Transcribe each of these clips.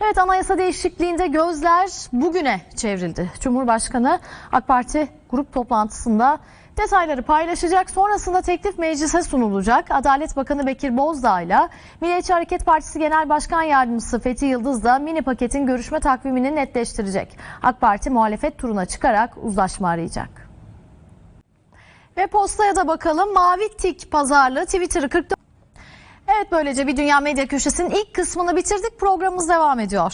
Evet anayasa değişikliğinde gözler bugüne çevrildi. Cumhurbaşkanı AK Parti grup toplantısında detayları paylaşacak. Sonrasında teklif meclise sunulacak. Adalet Bakanı Bekir Bozdağ ile Milliyetçi Hareket Partisi Genel Başkan Yardımcısı Fethi Yıldız da mini paketin görüşme takvimini netleştirecek. AK Parti muhalefet turuna çıkarak uzlaşma arayacak. Ve postaya da bakalım. Mavi Tik pazarlığı Twitter'ı 44 Evet böylece bir Dünya Medya Köşesi'nin ilk kısmını bitirdik. Programımız devam ediyor.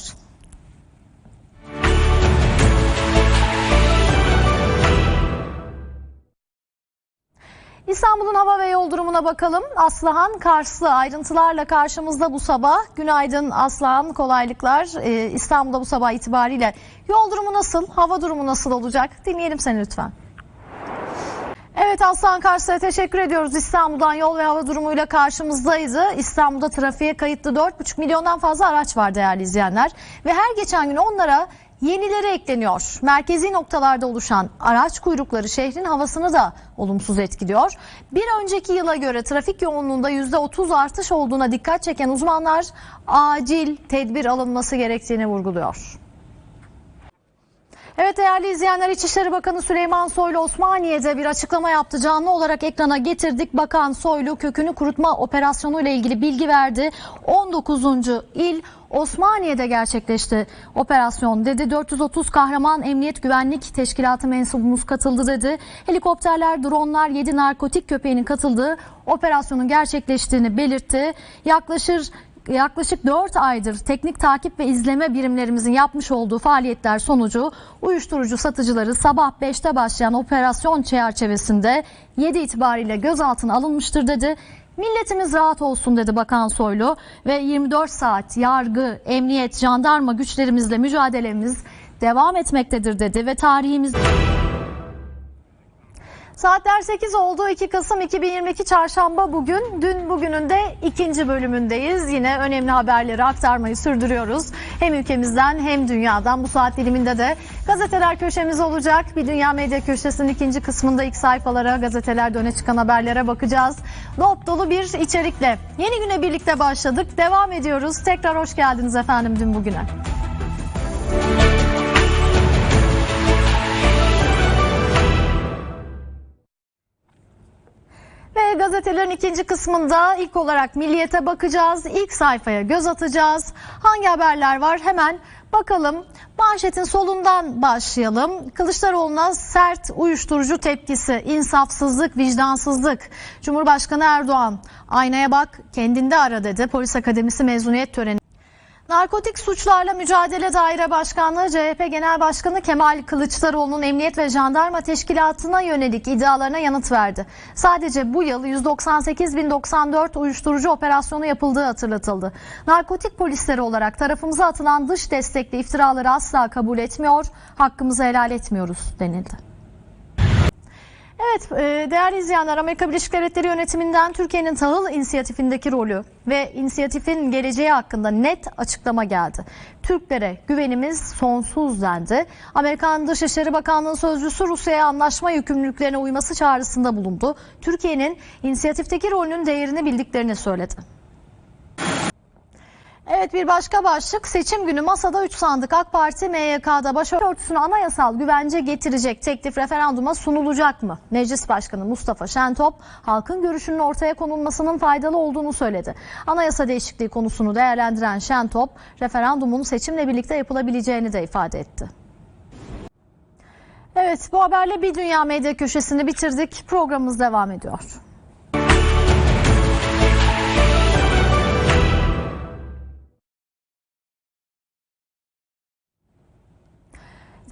İstanbul'un hava ve yol durumuna bakalım. Aslıhan Karslı ayrıntılarla karşımızda bu sabah. Günaydın Aslıhan, kolaylıklar. Ee, İstanbul'da bu sabah itibariyle yol durumu nasıl, hava durumu nasıl olacak? Dinleyelim seni lütfen. Evet Aslan Karslı'ya teşekkür ediyoruz. İstanbul'dan yol ve hava durumuyla karşımızdaydı. İstanbul'da trafiğe kayıtlı 4,5 milyondan fazla araç var değerli izleyenler. Ve her geçen gün onlara yenileri ekleniyor. Merkezi noktalarda oluşan araç kuyrukları şehrin havasını da olumsuz etkiliyor. Bir önceki yıla göre trafik yoğunluğunda %30 artış olduğuna dikkat çeken uzmanlar acil tedbir alınması gerektiğini vurguluyor. Evet değerli izleyenler İçişleri Bakanı Süleyman Soylu Osmaniye'de bir açıklama yaptı. Canlı olarak ekrana getirdik. Bakan Soylu kökünü kurutma operasyonu ile ilgili bilgi verdi. 19. il Osmaniye'de gerçekleşti operasyon dedi. 430 kahraman emniyet güvenlik teşkilatı mensubumuz katıldı dedi. Helikopterler, dronlar, 7 narkotik köpeğinin katıldığı operasyonun gerçekleştiğini belirtti. Yaklaşır yaklaşık 4 aydır teknik takip ve izleme birimlerimizin yapmış olduğu faaliyetler sonucu uyuşturucu satıcıları sabah 5'te başlayan operasyon çerçevesinde 7 itibariyle gözaltına alınmıştır dedi. Milletimiz rahat olsun dedi Bakan Soylu ve 24 saat yargı, emniyet, jandarma güçlerimizle mücadelemiz devam etmektedir dedi ve tarihimiz Saatler 8 oldu. 2 Kasım 2022 Çarşamba bugün. Dün bugünün de ikinci bölümündeyiz. Yine önemli haberleri aktarmayı sürdürüyoruz. Hem ülkemizden hem dünyadan. Bu saat diliminde de gazeteler köşemiz olacak. Bir Dünya Medya Köşesi'nin ikinci kısmında ilk sayfalara, gazetelerde öne çıkan haberlere bakacağız. Dop dolu bir içerikle. Yeni güne birlikte başladık. Devam ediyoruz. Tekrar hoş geldiniz efendim dün bugüne. Gazetelerin ikinci kısmında ilk olarak milliyete bakacağız. İlk sayfaya göz atacağız. Hangi haberler var hemen bakalım. Manşetin solundan başlayalım. Kılıçdaroğlu'na sert uyuşturucu tepkisi, insafsızlık, vicdansızlık. Cumhurbaşkanı Erdoğan aynaya bak kendinde ara dedi. Polis Akademisi mezuniyet töreni. Narkotik Suçlarla Mücadele Daire Başkanlığı CHP Genel Başkanı Kemal Kılıçdaroğlu'nun Emniyet ve Jandarma Teşkilatı'na yönelik iddialarına yanıt verdi. Sadece bu yıl 198.094 uyuşturucu operasyonu yapıldığı hatırlatıldı. Narkotik polisleri olarak tarafımıza atılan dış destekli iftiraları asla kabul etmiyor, hakkımızı helal etmiyoruz denildi. Evet e, değerli izleyenler Amerika Birleşik Devletleri yönetiminden Türkiye'nin tahıl inisiyatifindeki rolü ve inisiyatifin geleceği hakkında net açıklama geldi. Türklere güvenimiz sonsuz dendi. Amerikan Dışişleri Bakanlığı Sözcüsü Rusya'ya anlaşma yükümlülüklerine uyması çağrısında bulundu. Türkiye'nin inisiyatifteki rolünün değerini bildiklerini söyledi. Evet bir başka başlık seçim günü masada 3 sandık AK Parti MYK'da başörtüsüne anayasal güvence getirecek teklif referanduma sunulacak mı? Meclis Başkanı Mustafa Şentop halkın görüşünün ortaya konulmasının faydalı olduğunu söyledi. Anayasa değişikliği konusunu değerlendiren Şentop referandumun seçimle birlikte yapılabileceğini de ifade etti. Evet bu haberle bir dünya medya köşesini bitirdik. Programımız devam ediyor.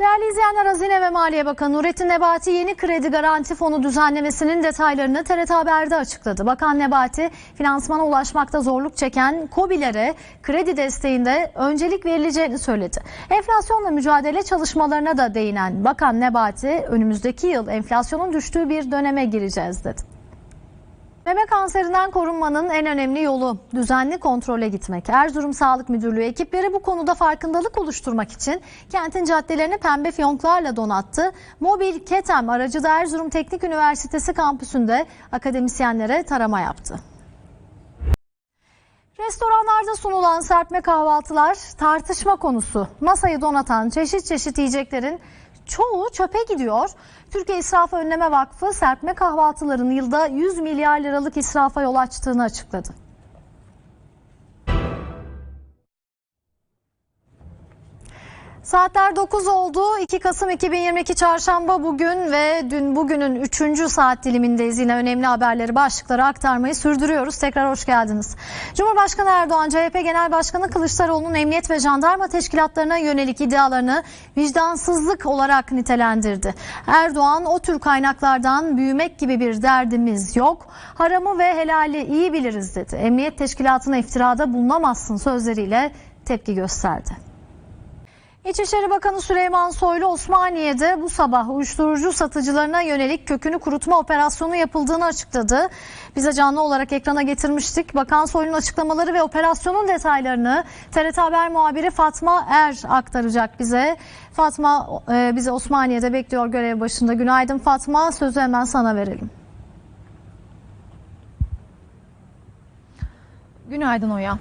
Değerli izleyenler Hazine ve Maliye Bakanı Nurettin Nebati yeni kredi garanti fonu düzenlemesinin detaylarını TRT Haber'de açıkladı. Bakan Nebati finansmana ulaşmakta zorluk çeken KOBİ'lere kredi desteğinde öncelik verileceğini söyledi. Enflasyonla mücadele çalışmalarına da değinen Bakan Nebati önümüzdeki yıl enflasyonun düştüğü bir döneme gireceğiz dedi. Meme kanserinden korunmanın en önemli yolu düzenli kontrole gitmek. Erzurum Sağlık Müdürlüğü ekipleri bu konuda farkındalık oluşturmak için kentin caddelerini pembe fiyonklarla donattı. Mobil Ketem aracı da Erzurum Teknik Üniversitesi kampüsünde akademisyenlere tarama yaptı. Restoranlarda sunulan serpme kahvaltılar tartışma konusu. Masayı donatan çeşit çeşit yiyeceklerin çoğu çöpe gidiyor. Türkiye İsrafı Önleme Vakfı serpme kahvaltıların yılda 100 milyar liralık israfa yol açtığını açıkladı. Saatler 9 oldu. 2 Kasım 2022 Çarşamba bugün ve dün bugünün 3. saat dilimindeyiz. Yine önemli haberleri başlıkları aktarmayı sürdürüyoruz. Tekrar hoş geldiniz. Cumhurbaşkanı Erdoğan, CHP Genel Başkanı Kılıçdaroğlu'nun emniyet ve jandarma teşkilatlarına yönelik iddialarını vicdansızlık olarak nitelendirdi. Erdoğan o tür kaynaklardan büyümek gibi bir derdimiz yok. Haramı ve helali iyi biliriz dedi. Emniyet teşkilatına iftirada bulunamazsın sözleriyle tepki gösterdi. İçişleri Bakanı Süleyman Soylu Osmaniye'de bu sabah uyuşturucu satıcılarına yönelik kökünü kurutma operasyonu yapıldığını açıkladı. Bize canlı olarak ekrana getirmiştik. Bakan Soylu'nun açıklamaları ve operasyonun detaylarını TRT Haber muhabiri Fatma Er aktaracak bize. Fatma e, bizi Osmaniye'de bekliyor görev başında. Günaydın Fatma. Sözü hemen sana verelim. Günaydın Oya.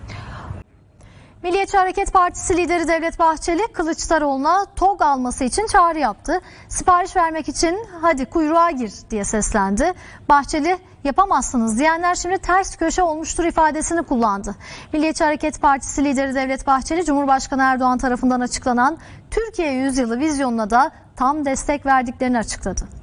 Milliyetçi Hareket Partisi lideri Devlet Bahçeli Kılıçdaroğlu'na TOG alması için çağrı yaptı. Sipariş vermek için hadi kuyruğa gir diye seslendi. Bahçeli yapamazsınız diyenler şimdi ters köşe olmuştur ifadesini kullandı. Milliyetçi Hareket Partisi lideri Devlet Bahçeli Cumhurbaşkanı Erdoğan tarafından açıklanan Türkiye Yüzyılı vizyonuna da tam destek verdiklerini açıkladı.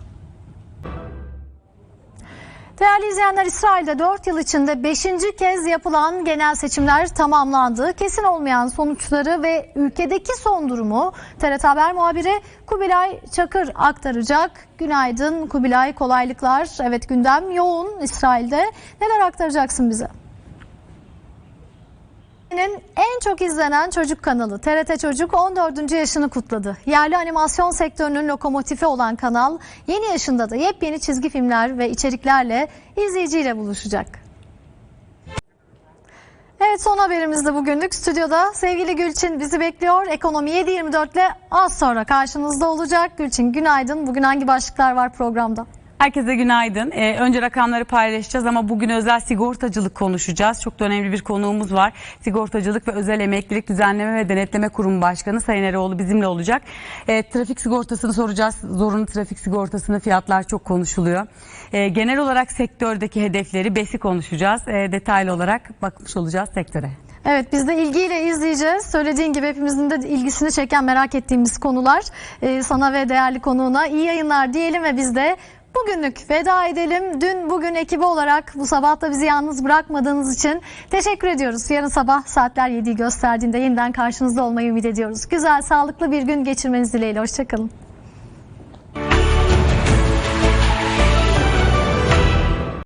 Değerli izleyenler İsrail'de 4 yıl içinde 5. kez yapılan genel seçimler tamamlandı. Kesin olmayan sonuçları ve ülkedeki son durumu TRT Haber muhabiri Kubilay Çakır aktaracak. Günaydın Kubilay kolaylıklar. Evet gündem yoğun İsrail'de. Neler aktaracaksın bize? Türkiye'nin en çok izlenen çocuk kanalı TRT Çocuk 14. yaşını kutladı. Yerli animasyon sektörünün lokomotifi olan kanal yeni yaşında da yepyeni çizgi filmler ve içeriklerle izleyiciyle buluşacak. Evet son haberimiz de bugünlük stüdyoda sevgili Gülçin bizi bekliyor. Ekonomi 7.24 ile az sonra karşınızda olacak. Gülçin günaydın. Bugün hangi başlıklar var programda? Herkese günaydın. Ee, önce rakamları paylaşacağız ama bugün özel sigortacılık konuşacağız. Çok da önemli bir konuğumuz var. Sigortacılık ve Özel Emeklilik Düzenleme ve Denetleme Kurumu Başkanı Sayın Eroğlu bizimle olacak. Ee, trafik sigortasını soracağız. Zorunlu trafik sigortasını fiyatlar çok konuşuluyor. Ee, genel olarak sektördeki hedefleri BES'i konuşacağız. Ee, detaylı olarak bakmış olacağız sektöre. Evet biz de ilgiyle izleyeceğiz. Söylediğin gibi hepimizin de ilgisini çeken merak ettiğimiz konular. Ee, sana ve değerli konuğuna iyi yayınlar diyelim ve biz de bugünlük veda edelim. Dün bugün ekibi olarak bu sabah da bizi yalnız bırakmadığınız için teşekkür ediyoruz. Yarın sabah saatler 7'yi gösterdiğinde yeniden karşınızda olmayı ümit ediyoruz. Güzel, sağlıklı bir gün geçirmeniz dileğiyle. Hoşçakalın.